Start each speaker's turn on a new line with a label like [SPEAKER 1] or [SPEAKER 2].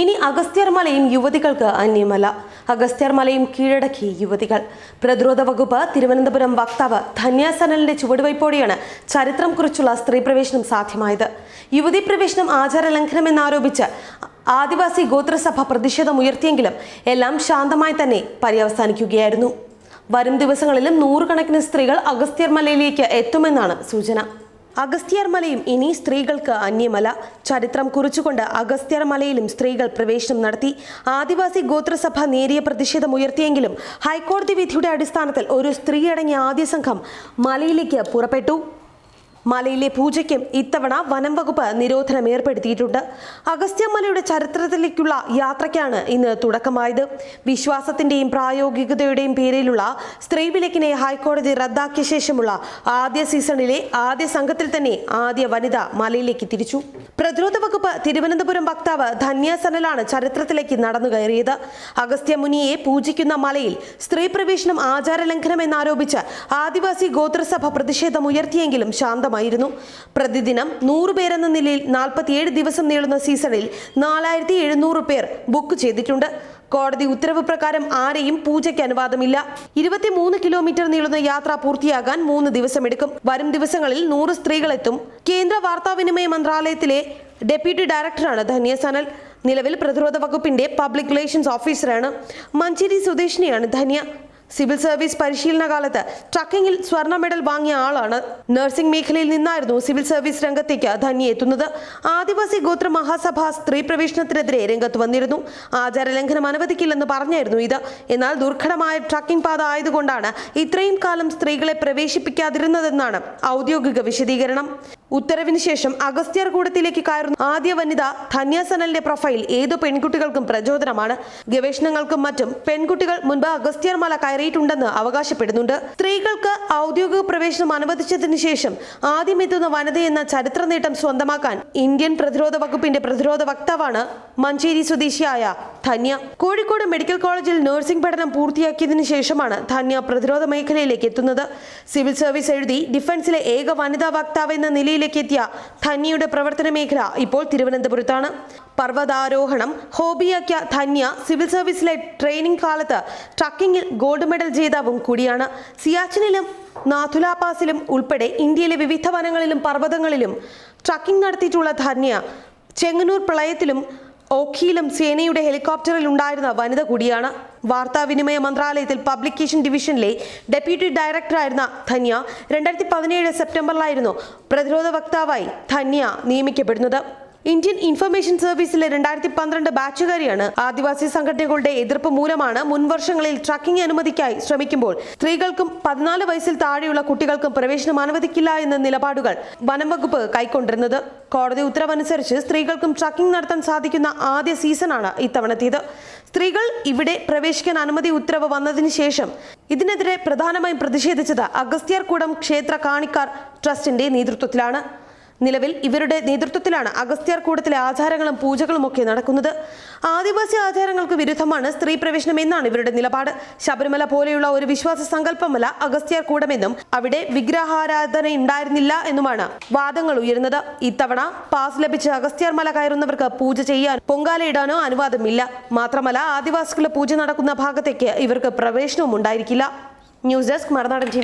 [SPEAKER 1] ഇനി അഗസ്ത്യർമലയും യുവതികൾക്ക് അന്യമല്ല അഗസ്ത്യർമലയും കീഴടക്കി യുവതികൾ. പ്രതിരോധ വകുപ്പ് തിരുവനന്തപുരം വക്താവ് ധന്യാസനലിന്റെ ചുവടുവയ്പോടെയാണ് ചരിത്രം കുറിച്ചുള്ള സ്ത്രീ പ്രവേശനം സാധ്യമായത്. യുവതി പ്രവേശനം ആചാര ലംഘനമെന്നാരോപിച്ച് ആദിവാസി ഗോത്രസഭ പ്രതിഷേധമുയർത്തിയെങ്കിലും എല്ലാം ശാന്തമായി തന്നെ പര്യവസാനിക്കുകയായിരുന്നു. വരും ദിവസങ്ങളിലും നൂറുകണക്കിന് സ്ത്രീകൾ അഗസ്ത്യർമലയിലേക്ക് എത്തുമെന്നാണ് സൂചന. അഗസ്ത്യർമലയും ഇനി സ്ത്രീകൾക്ക് അന്യമല. ചരിത്രം കുറിച്ചുകൊണ്ട് അഗസ്ത്യർമലയിലും സ്ത്രീകൾ പ്രവേശനം നടത്തി. ആദിവാസി ഗോത്രസഭ നേരിയ പ്രതിഷേധമുയർത്തിയെങ്കിലും ഹൈക്കോടതി വിധിയുടെ അടിസ്ഥാനത്തിൽ ഒരു സ്ത്രീയടങ്ങിയ ആദ്യ സംഘം മലയിലേക്ക് പുറപ്പെട്ടു. മലയിലെ പൂജയ്ക്കും ഇത്തവണ വനം വകുപ്പ് നിരോധനം ഏർപ്പെടുത്തിയിട്ടുണ്ട്. അഗസ്ത്യമലയുടെ ചരിത്രത്തിലേക്കുള്ള യാത്രയ്ക്കാണ് ഇന്ന് തുടക്കമായത്. വിശ്വാസത്തിന്റെയും പ്രായോഗികതയുടെയും പേരിലുള്ള സ്ത്രീ വിലക്കിനെ ഹൈക്കോടതി റദ്ദാക്കിയ ശേഷമുള്ള ആദ്യ സീസണിലെ ആദ്യ സംഘത്തിൽ തന്നെ ആദ്യ വനിത മലയിലേക്ക് തിരിച്ചു. പ്രതിരോധ വകുപ്പ് തിരുവനന്തപുരം വക്താവ് ധന്യ സനലാണ് ചരിത്രത്തിലേക്ക് നടന്നു കയറിയത്. അഗസ്ത്യമുനിയെ പൂജിക്കുന്ന മലയിൽ സ്ത്രീ പ്രവേശനം ആചാരലംഘനം എന്നാരോപിച്ച് ആദിവാസി ഗോത്രസഭ പ്രതിഷേധമുയർത്തിയെങ്കിലും ശാന്തമായിരുന്നു പ്രതിദിനം നൂറ് പേരെന്ന നിലയിൽ നാൽപ്പത്തിയേഴ് ദിവസം നീളുന്ന സീസണിൽ നാലായിരത്തി എഴുന്നൂറ് പേർ ബുക്ക് ചെയ്തിട്ടുണ്ട്. കോടതി ഉത്തരവ് പ്രകാരം ആരെയും പൂജയ്ക്ക് അനുവാദമില്ല. ഇരുപത്തിമൂന്ന് കിലോമീറ്റർ നീളുന്ന യാത്ര പൂർത്തിയാകാൻ മൂന്ന് ദിവസമെടുക്കും. വരും ദിവസങ്ങളിൽ നൂറ് സ്ത്രീകളെത്തും. കേന്ദ്ര വാർത്താവിനിമയ മന്ത്രാലയത്തിലെ ഡെപ്യൂട്ടി ഡയറക്ടറാണ് ധന്യ സനൽ. നിലവിൽ പ്രതിരോധ വകുപ്പിന്റെ പബ്ലിക് റിലേഷൻസ് ഓഫീസറാണ്. മഞ്ചേരി സ്വദേശിനിയാണ് ധന്യ. സിവിൽ സർവീസ് പരിശീലന കാലത്ത് ട്രക്കിങ്ങിൽ സ്വർണ മെഡൽ വാങ്ങിയ ആളാണ്. നഴ്സിംഗ് മേഖലയിൽ നിന്നായിരുന്നു സിവിൽ സർവീസ് രംഗത്തേക്ക് ധന്യ എത്തുന്നത് ആദിവാസി ഗോത്ര മഹാസഭ സ്ത്രീ പ്രവേശനത്തിനെതിരെ രംഗത്ത് വന്നിരുന്നു. ആചാര ലംഘനം അനുവദിക്കില്ലെന്ന് പറഞ്ഞായിരുന്നു ഇത്. എന്നാൽ ദുർഘടമായ ട്രക്കിംഗ് പാത ആയതുകൊണ്ടാണ് ഇത്രയും കാലം സ്ത്രീകളെ പ്രവേശിപ്പിക്കാതിരുന്നതെന്നാണ് ഔദ്യോഗിക വിശദീകരണം. ഉത്തരവിന് ശേഷം അഗസ്ത്യർ കൂടത്തിലേക്ക് കയറുന്ന ആദ്യ വനിത ധന്യ സനലിന്റെ പ്രൊഫൈൽ ഏതു പെൺകുട്ടികൾക്കും പ്രചോദനമാണ്. ഗവേഷണങ്ങൾക്കും മറ്റും പെൺകുട്ടികൾ മുൻപ് അഗസ്ത്യർ മല കയറിയിട്ടുണ്ടെന്ന് അവകാശപ്പെടുന്നുണ്ട്. സ്ത്രീകൾക്ക് ഔദ്യോഗിക പ്രവേശനം അനുവദിച്ചതിനു ശേഷം ആദ്യം എത്തുന്ന വനിതയെന്ന ചരിത്ര നേട്ടം സ്വന്തമാക്കാൻ ഇന്ത്യൻ പ്രതിരോധ വകുപ്പിന്റെ പ്രതിരോധ വക്താവാണ് മഞ്ചേരി സ്വദേശിയായ ധന്യ. കോഴിക്കോട് മെഡിക്കൽ കോളേജിൽ നഴ്സിംഗ് പഠനം പൂർത്തിയാക്കിയതിനു ശേഷമാണ് ധന്യ പ്രതിരോധ മേഖലയിലേക്ക് എത്തുന്നത്. സിവിൽ സർവീസ് എഴുതി ഡിഫൻസിലെ ഏക വനിതാ വക്താവ് എന്ന നിലയിലേക്ക് എത്തിയ ധന്യയുടെ പ്രവർത്തന മേഖല ഇപ്പോൾ തിരുവനന്തപുരത്താണ്. പർവതാരോഹണം ഹോബിയാക്കിയ ധന്യ സിവിൽ സർവീസിലെ ട്രെയിനിംഗ് കാലത്ത് ട്രക്കിങ്ങിൽ ഗോൾഡ് മെഡൽ ജേതാവും കൂടിയാണ്. സിയാച്ചിനിലും നാഥുലാപാസിലും ഉൾപ്പെടെ ഇന്ത്യയിലെ വിവിധ വനങ്ങളിലും പർവതങ്ങളിലും ട്രക്കിംഗ് നടത്തിയിട്ടുള്ള ധന്യ ചെങ്ങന്നൂർ പ്രളയത്തിലും ഓഖിയിലും സേനയുടെ ഹെലികോപ്റ്ററിൽ ഉണ്ടായിരുന്ന വനിത കൂടിയാണ്. വാർത്താവിനിമയ മന്ത്രാലയത്തിൽ പബ്ലിക്കേഷൻ ഡിവിഷനിലെ ഡെപ്യൂട്ടി ഡയറക്ടറായിരുന്ന ധന്യ രണ്ടായിരത്തി പതിനേഴ് സെപ്റ്റംബറിലായിരുന്നു പ്രതിരോധ വക്താവായി ധന്യ നിയമിക്കപ്പെടുന്നത്. ഇന്ത്യൻ ഇൻഫർമേഷൻ സർവീസിലെ രണ്ടായിരത്തി പന്ത്രണ്ട് ബാച്ചുകാരിയാണ് ആദിവാസി സംഘടനകളുടെ എതിർപ്പ് മൂലമാണ് മുൻവർഷങ്ങളിൽ ട്രക്കിംഗ് അനുമതിക്കായി ശ്രമിക്കുമ്പോൾ സ്ത്രീകൾക്കും പതിനാല് വയസ്സിൽ താഴെയുള്ള കുട്ടികൾക്കും പ്രവേശനം അനുവദിക്കില്ല എന്ന നിലപാടുകൾ വനംവകുപ്പ് കൈക്കൊണ്ടിരുന്നത്. കോടതി ഉത്തരവനുസരിച്ച് സ്ത്രീകൾക്കും ട്രക്കിംഗ് നടത്താൻ സാധിക്കുന്ന ആദ്യ സീസണാണ് ഇത്തവണത്തേത്. സ്ത്രീകൾ ഇവിടെ പ്രവേശിക്കാൻ അനുമതി ഉത്തരവ് വന്നതിന് ശേഷം ഇതിനെതിരെ പ്രധാനമായും പ്രതിഷേധിച്ചത് അഗസ്ത്യർകൂടം ക്ഷേത്ര കാണിക്കാർ ട്രസ്റ്റിന്റെ നേതൃത്വത്തിലാണ്. നിലവിൽ ഇവരുടെ നേതൃത്വത്തിലാണ് അഗസ്ത്യാർ കൂടത്തിലെ ആചാരങ്ങളും പൂജകളും ഒക്കെ നടക്കുന്നത്. ആദിവാസി ആചാരങ്ങൾക്ക് വിരുദ്ധമാണ് സ്ത്രീ പ്രവേശനം എന്നാണ് ഇവരുടെ നിലപാട്. ശബരിമല പോലെയുള്ള ഒരു വിശ്വാസ സങ്കല്പമല്ല അഗസ്ത്യാർ കൂടമെന്നും അവിടെ വിഗ്രഹാരാധന ഉണ്ടായിരുന്നില്ല എന്നുമാണ് വാദങ്ങൾ ഉയരുന്നത്. ഇത്തവണ പാസ് ലഭിച്ച് അഗസ്ത്യാർ മല കയറുന്നവർക്ക് പൂജ ചെയ്യാൻ പൊങ്കാലയിടാനോ അനുവാദമില്ല. മാത്രമല്ല ആദിവാസികളുടെ പൂജ നടക്കുന്ന ഭാഗത്തേക്ക് ഇവർക്ക് പ്രവേശനവും ഉണ്ടായിരിക്കില്ല. ന്യൂസ് ഡെസ്ക് മറുനാടൻ ടി